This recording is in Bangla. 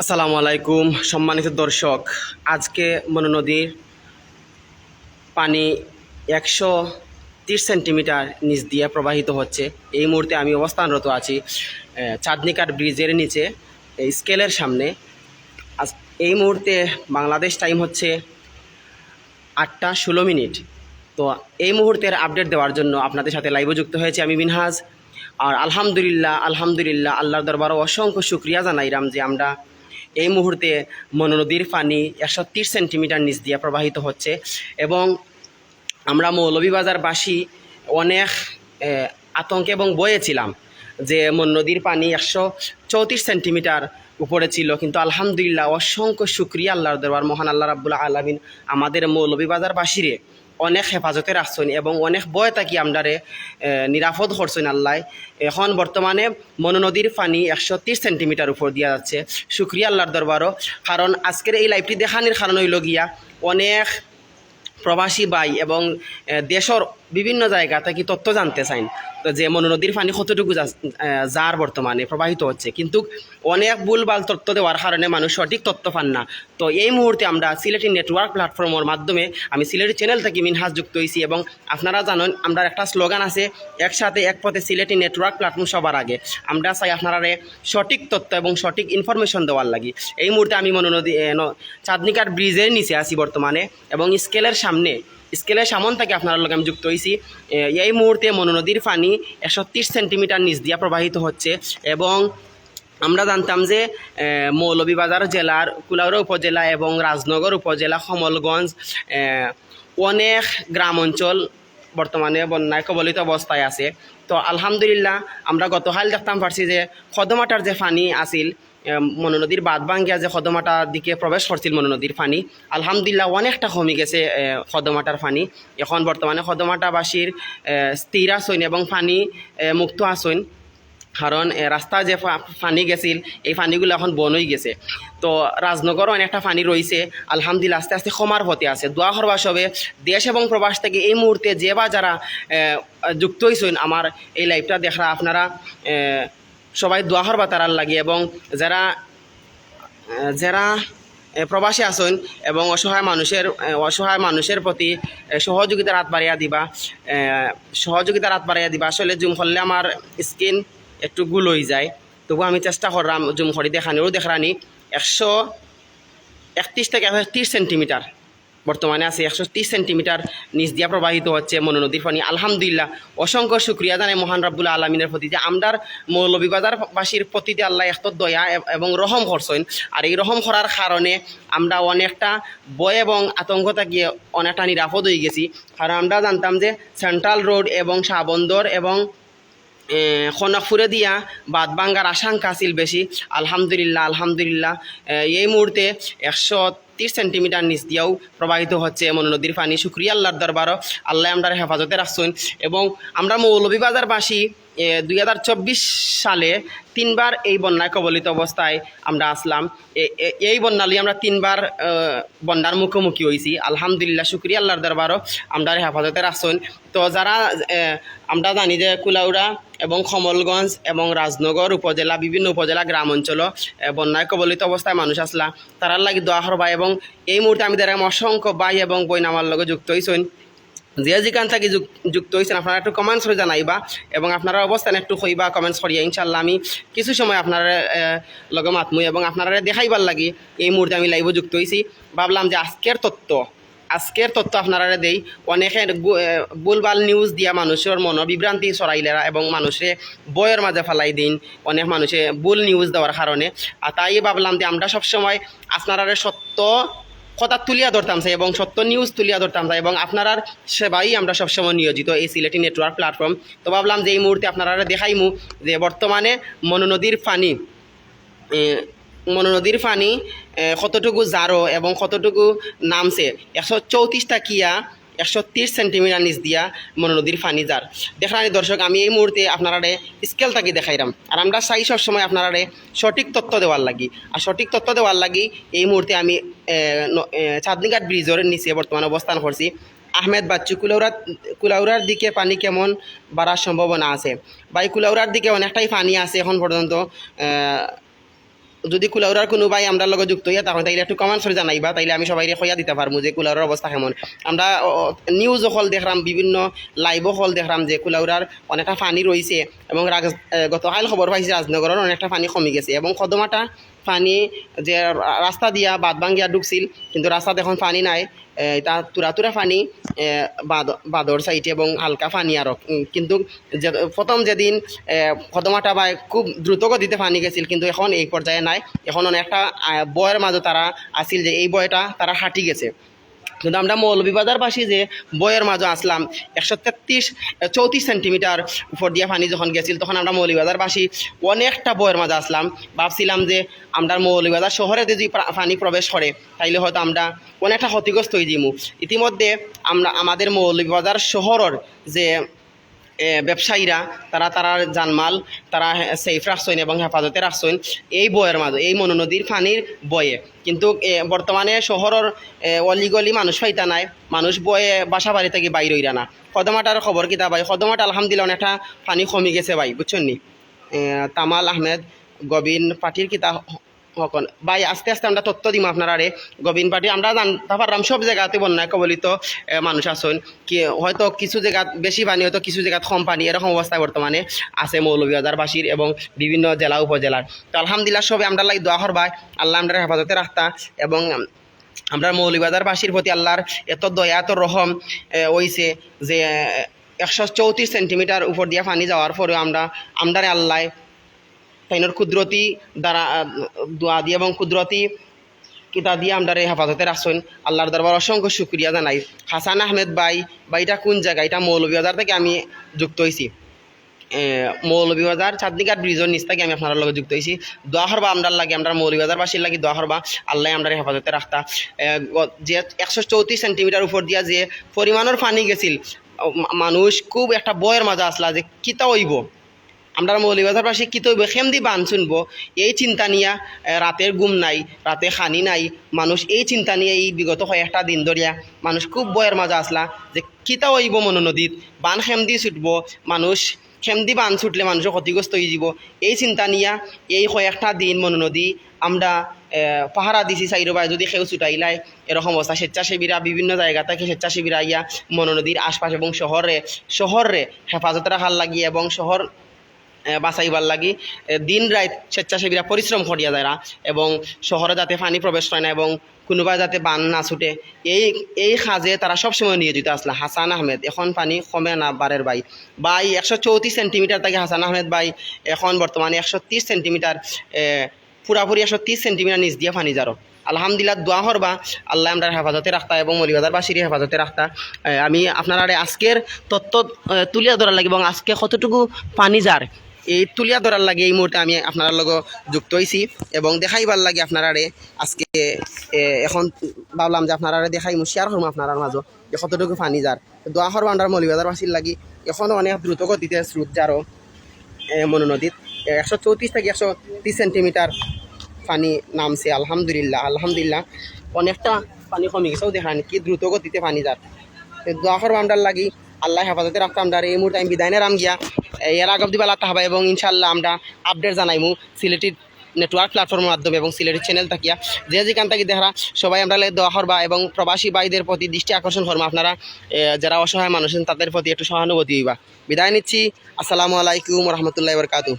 আসসালামু আলাইকুম, সম্মানিত দর্শক। আজকে মনু নদীর পানি একশো তিরিশ সেন্টিমিটার নিচ দিয়ে প্রবাহিত হচ্ছে। এই মুহূর্তে আমি অবস্থানরত আছি চাঁদনিকার ব্রিজের নিচে স্কেলের সামনে। আজ, এই মুহূর্তে বাংলাদেশ টাইম হচ্ছে আটটা ষোলো মিনিট। তো এই মুহূর্তের আপডেট দেওয়ার জন্য আপনাদের সাথে লাইভে যুক্ত হয়েছে আমি মিনহাজ। আর আলহামদুলিল্লাহ আলহামদুলিল্লাহ, আল্লাহর দরবারও অসংখ্য শুক্রিয়া জানাইরাম যে আমরা এই মুহূর্তে মনু নদীর পানি একশো তিরিশ সেন্টিমিটার নিচ দিয়ে প্রবাহিত হচ্ছে এবং আমরা মৌলভীবাজারবাসী অনেক আতঙ্কে এবং বয়ে ছিলাম যে নদীর পানি একশো চৌত্রিশ সেন্টিমিটার উপরে ছিল। কিন্তু আলহামদুলিল্লাহ অসংখ্য শুক্রিয়া আল্লাহর দরবার, মহান আল্লাহ রাবুল্লাহ আলমিন আমাদের মৌলভীবাজারবাসীরে। অনেক হেফাজতে রাখছেন এবং অনেক বয় থাকি আমরারে নিরাপদ করছেন আল্লাহ। এখন বর্তমানে মনো নদীর পানি একশো তিরিশ সেন্টিমিটার উপর দিয়া যাচ্ছে। শুক্রিয়া আল্লাহর দরবারও। কারণ আজকের এই লাইফটি দেখানির কারণ হইল গিয়া অনেক প্রবাসী বাই এবং দেশের বিভিন্ন জায়গা থেকে তথ্য জানতে চাইন। তো যে মনু নদীর পানি কতটুকু যার বর্তমানে প্রবাহিত হচ্ছে। কিন্তু অনেক ভুলভাল তথ্য দেওয়ার কারণে মানুষ সঠিক তথ্য পান না। তো এই মুহূর্তে আমরা সিলেটি নেটওয়ার্ক প্ল্যাটফর্মের মাধ্যমে আমি সিলেটি চ্যানেল থেকে মিনহাজ যুক্ত হয়েছি এবং আপনারা জানেন, আমরা একটা স্লোগান আছে, একসাথে এক পথে সিলেটি নেটওয়ার্ক প্ল্যাটফর্ম সবার আগে। আমরা চাই আপনারা সঠিক তথ্য এবং সঠিক ইনফরমেশন দেওয়ার লাগি। এই মুহূর্তে আমি মনু নদী চাঁদনিকার ব্রিজের নিচে আছি বর্তমানে এবং স্কেলের সামনে স্কেলের সামন থেকে আপনার লগে আমি যুক্ত হয়েছি এই মুহূর্তে মনু নদীর পানি একশো তিরিশ সেন্টিমিটার নিচ দিয়া প্রবাহিত হচ্ছে এবং আমরা জানতাম যে মৌলভীবাজার জেলার, কুলাউড়া উপজেলা এবং রাজনগর উপজেলা, কমলগঞ্জ অনেক গ্রাম অঞ্চল বর্তমানে বন্যায় কবলিত অবস্থায় আছে। তো আলহামদুলিল্লাহ আমরা গতকাল দেখতাম পারছি যে খদমাটার যে পানি আছিল মনো নদীর বাদ ভাঙ্গিয়া যে খদমাটার দিকে প্রবেশ করছিল মনো নদীর পানি আলহামদুলিল্লাহ অনেকটা কমে গেছে এ, খদমাটার পানি। এখন বর্তমানে খদমাটাবাসীর এ, স্থির আসইন এবং পানি মুক্ত আসইন কারণ রাস্তা যে ফা- পানি গেছিল এই পানিগুলো এখন বন হয়ে গেছে। তো রাজনগরও অনেকটা পানি রয়েছে। আলহামদুলিল্লাহ আস্তে আস্তে কমার হতে আছে। দোয়া করবা সবে দেশ এবং প্রবাস থেকে এই মুহূর্তে যে বা যারা যুক্ত হয়েছেন আমার এই লাইভটা দেখা আপনারা সবাই দোয়া করবা তারার লাগে এবং যারা যারা প্রবাসী আছেন এবং অসহায় মানুষের অসহায় মানুষের প্রতি সহযোগিতার হাত বাড়িয়া দিবা সহযোগিতার হাত বাড়িয়া দিবা। আসলে জুম করলে আমার স্কিন একটু গুল হয়ে যায়। তবু আমি চেষ্টা করলাম জুম করি দেখানিও দেখানি একশো একত্রিশ থেকে একশো তিরিশ সেন্টিমিটার বর্তমানে আছে একশো তিরিশ সেন্টিমিটার নিচ দিয়া প্রবাহিত হচ্ছে মনু নদীর পানি। আলহামদুলিল্লাহ, অসংখ্য শুক্রিয়া জানাই মহান রাব্বুল আলমিনের প্রতি যে আমরার মৌলভীবাজারবাসীর প্রতিতে আল্লাহ এত দয়া এবং রহম করছেন। আর এই রহম করার কারণে আমরা অনেকটা বয় এবং আতঙ্ক থাকিয়ে অনেকটা নিরাপদ হয়ে গেছি। কারণ আমরা জানতাম যে সেন্ট্রাল রোড এবং শাহবন্দর এবং খনকপুরে দিয়া বাদ বাঙ্গার আশঙ্কা আছিল বেশি। আলহামদুলিল্লাহ আলহামদুলিল্লাহ এই মুহূর্তে একশো তিরিশ সেন্টিমিটার নিচ দিয়েও প্রবাহিত হচ্ছে এমন নদীর পানি। শুক্রিয়া আল্লাহর দরবারও আল্লাহ আমরা হেফাজতে রাখছেন। এবং আমরা মৌলভীবাজারবাসী দুই হাজার চব্বিশ সালে তিনবার এই বন্যায় কবলিত অবস্থায় আমরা আসলাম। এই বন্যা লিয়ে আমরা তিনবার বন্যার মুখোমুখি হয়েছি আলহামদুলিল্লাহ, শুক্রিয়া আল্লাহর দরবারও আমরা হেফাজতে রাখছেন তো যারা আমরা জানি যে কুলাউড়া এবং কমলগঞ্জ এবং রাজনগর উপজেলা, বিভিন্ন উপজেলা গ্রাম অঞ্চল বন্যায় কবলিত অবস্থায় মানুষ আসলা। তারার লাগি দোয়া করবা এবং এই মুহূর্তে আমি দেখলাম অসংখ্য ভাই এবং বইন আমার লগে যুক্ত হয়েছেন যে যেখান থেকে যুক- যুক্ত হয়েছেন আপনারা একটু কমেন্টস করে জানাইবা এবং আপনারা অবস্থান একটু কইবা কমেন্টস করিয়া ইনশাল্লাহ আমি কিছু সময় আপনার লগে মাতমু এবং আপনারা দেখাইবার লাগি এই মুহূর্তে আমি লাইভে যুক্ত হয়েছি ভাবলাম যে আজকের তত্ত্ব, আজকের তথ্য আপনারা দেই। অনেকে ভুলভাল নিউজ দিয়া মানুষের মন বিভ্রান্তি ছড়াইলেরা এবং মানুষে বয়ের মাঝে ফেলাই দিন, অনেক মানুষে ভুল নিউজ দেওয়ার কারণে। আর তাই ভাবলাম যে আমরা সবসময় আপনারা সত্য কথা তুলিয়া ধরতাম চাই এবং সত্য নিউজ তুলিয়া ধরতাম চাই এবং আপনার সেবাই আমরা সবসময় নিয়োজিত এই সিলেটি নেটওয়ার্ক প্ল্যাটফর্ম তো ভাবলাম যে এই মুহূর্তে আপনারা দেখাইমু যে বর্তমানে মনোনদীর পানি ফানি নদীর পানি কতটুকু জারো এবং কতটুকু নামছে? একশো চৌত্রিশটা কিয়া একশো তিরিশ সেন্টিমিটার নিচ দিয়া মনু নদীর পানি যার। দেখানি দর্শক, আমি এই মুহূর্তে আপনারা স্কেল থাকি দেখাইলাম। আর আমরা চাই সবসময় আপনারা সঠিক তথ্য দেওয়ার লাগি। আর সঠিক তথ্য দেওয়ার লাগি এই মুহূর্তে আমি চাঁদনিঘাট ব্রিজের নিচে বর্তমানে অবস্থান করছি। আহমেদ বাচ্চু, কুলাউড়া, কুলাউড়ার দিকে পানি কেমন বাড়ার সম্ভাবনা আছে? বা এই কুলাউড়ার দিকে অনেকটাই পানি আছে এখন পর্যন্ত যদি কুলাউরার কোনো ভাই আমরা লগে যুক্ত হইয়া তখন তাইলে একটু কমেন্টস জানাইবা, তাইলে আমি সবাই কইয়া দিতে পারব যে কুলাউরার অবস্থা কেমন। আমরা নিউজ হল দেখলাম, বিভিন্ন লাইভ হল দেখলাম যে কুলাউরার অনেকটা পানি রয়েছে এবং গতকাল খবর পাইছি রাজনগরের অনেকটা পানি কমে গেছে এবং কদমাটা পানি যে রাস্তা দিয়া বাদ ভাঙ্গিয়া ঢুকছিল কিন্তু রাস্তাতে এখন পানি নাই। এটা তুরা তুরা পানি বাদ- বাদর সাইডে এবং হালকা পানি আরও কিন্তু যে প্রথম যেদিন এ, কদমাটা বা খুব দ্রুত গতিতে পানি গেছিল কিন্তু এখন এই পর্যায়ে নাই। এখন অনেকটা বয়ের মাঝে তারা আসিল যে এই বয়টা তারা হাঁটি গেছে। কিন্তু আমরা মৌলভীবাজারবাসী যে বইয়ের মাঝে আসলাম, একশো তেত্রিশ চৌত্রিশ সেন্টিমিটার উপর দিয়ে পানি যখন গেছিল, তখন আমরা মৌলভীবাজারবাসী অনেকটা বইয়ের মাঝে আসলাম। ভাবছিলাম যে আমরা মৌলভীবাজার শহরে যদি পানি প্রবেশ করে, তাইলে হয়তো আমরা অনেকটা ক্ষতিগ্রস্ত হয়ে যাব ইতিমধ্যে আমরা, আমাদের মৌলভীবাজার শহরের যে ব্যবসায়ীরা, তারা তারা জানমাল, তারা সেফ রাখছেন এবং হেফাজতে রাখছেন এই বয়ের মাঝে, এই মনোনদীর পানির বয়ে কিন্তু বর্তমানে শহরের অলিগলি মানুষ পাইতা নাই, মানুষ বয়ে বাসা বাড়ি থেকে বাইর হইরা না। কদমাটার খবর কিতা ভাই? কদমাটা আলহামদুলিল্লাহ অনেকটা পানি কমে গেছে ভাই বুঝছেন নি তামাল আহমেদ, গবিন পাটির কিতা হকন। ভাই, আস্তে আস্তে আমরা তথ্য দিম আপনারা রে। গোবিন পার্টি, আমরা জানতে পারলাম সব জায়গাতে বন্যায় কবলিত মানুষ আছেন। কি, হয়তো কিছু জায়গাত বেশি পানি, হয়তো কিছু জায়গাত কম পানি, এরকম অবস্থা বর্তমানে আছে মৌলভীবাজারবাসীর এবং বিভিন্ন জেলা, উপজেলার। তো আলহামদুলিল্লাহ সবে আমরা লাগে দোয়া করবাই। আল্লাহ আমরা হেফাজতে রাখতা এবং আমরা মৌলভীবাজারবাসীর প্রতি আল্লাহর এত দয়া, এত রহম হইছে যে একশো চৌত্রিশ সেন্টিমিটার উপর দিয়ে পানি যাওয়ার পরেও আমরা আমরারে আল্লাহ তাইনোর কুদরতি দ্বারা দোয়া দিয়ে এবং কুদরতি কিতা দিয়ে আমরা হেফাজতে রাখছেন আল্লাহর দরবার অসংখ্য শুক্রিয়া জানাই। হাসান আহমেদ ভাই, বা এটা কোন জায়গা? এটা মৌলভীবাজার থেকে আমি যুক্ত হয়েছি মৌলভীবাজার চাঁদনিঘাট ব্রিজের নিচ থেকে আমি আপনার লগে যুক্ত হয়েছি দোয়া হরবা আমরা লাগে আমরা মৌলভীবাজারবাসীর লাগি দোয়া হরবা আল্লাহ আমরা হেফাজতে রাখতা। যে একশো চৌত্রিশ সেন্টিমিটার উপর দিয়া যে পরিমাণের পানি গেছিল মানুষ খুব একটা বয়ের মাঝে আসলা যে কিতা হইব। আমরা মৌলিবাজার পাশে কি তৈব? খেমদি বান শুনব। এই চিন্তা নিয়া রাতের ঘুম নাই, রাতে খানি নাই। মানুষ এই চিন্তা নিয়ে এই বিগত কয়েকটা দিন ধরিয়া। মানুষ খুব বয়ের মাঝে আসলা যে কিতা হইব মনো নদীত? বান খেমদি ছুটব। মানুষ খেমদি বান ছুটলে মানুষের ক্ষতিগ্রস্ত হয়ে যাব এই চিন্তা নিয়া, এই কয়েকটা দিন মনো নদী। আমরা পাহারা দিছি চাইরো বাই। যদি সেও ছুটাইলাই এরকম অবস্থা। স্বেচ্ছাসেবীরা বিভিন্ন জায়গা থেকে স্বেচ্ছাসেবীরা ইয়া মনোনদীর আশপাশ এবং শহরে শহরে হেফাজত রাখার লাগি এবং শহর বাঁচাইবার লাগি। দিন রাত স্বেচ্ছাসেবীরা পরিশ্রম করিয়া যায় এবং শহরে যাতে পানি প্রবেশ হয় না এবং কোনোবাই যাতে বান না ছুটে এই এই সাজে তারা সবসময় নিয়োজিত আসলে হাসান আহমেদ এখন পানি কমে না বারের বাই। বাই একশো চৌত্রিশ সেন্টিমিটার থেকে হাসান আহমেদ বাই এখন বর্তমানে একশো তিরিশ সেন্টিমিটার পুরাপুরি একশো তিরিশ সেন্টিমিটার নিচ দিয়ে পানি যারো আলহামদুলিল্লাহ দোয়া হরবা আল্লাহ আমরা হেফাজতে রাখতা এবং মলিবাজারবাসীর হেফাজতে রাখতা। আমি আপনারা আজকের এ, তুলিয়া ধরার লাগে এবং আজকে কতটুকু পানি যার এই তুলিয়া ধরার লাগে এই মুহূর্তে আমি আপনার লগ যুক্ত হয়েছি এবং দেখাইবার লাগে আপনারারে। আজকে এখন ভাবলাম যে আপনারা দেখাই শেয়ার করব আপনার মাঝো যে কতটুকু পানি যার। দোয়া হরবা আমরা মলিবাজারবাসীর লাগি। এখনও অনেক দ্রুত গতিতে স্রোত যারও মনো নদীত একশো চৌত্রিশ থেকে একশো তিরিশ সেন্টিমিটার পানি নামছে, আলহামদুলিল্লাহ আলহামদুলিল্লাহ। অনেকটা পানি কমে গেছেও দেখান কি দ্রুত গতিতে পানি যার। দোয়া করব আমরা লাগি, আল্লাহ হেফাজতে রাখতাম আমরা। এই মুহূর্তে আমি বিদায় নাম গিয়া। এর আগব দিবা লাতা হবে এবং ইনশাল্লাহ আমরা আপডেট জানাইমু সিলেটির নেটওয়ার্ক প্ল্যাটফর্মের মাধ্যমে এবং সিলেটি চ্যানেল থাকিয়া। যে যেখান থেকে দেখা সবাই আমরা দোয়া করবা এবং প্রবাসী বাইদের প্রতি দৃষ্টি আকর্ষণ করব। আপনারা যারা অসহায় মানুষ তাদের প্রতি একটু সহানুভূতি হইবা। বিদায় নিচ্ছি। আসসালামু আলাইকুম রহমতুল্লাহ বরকাতু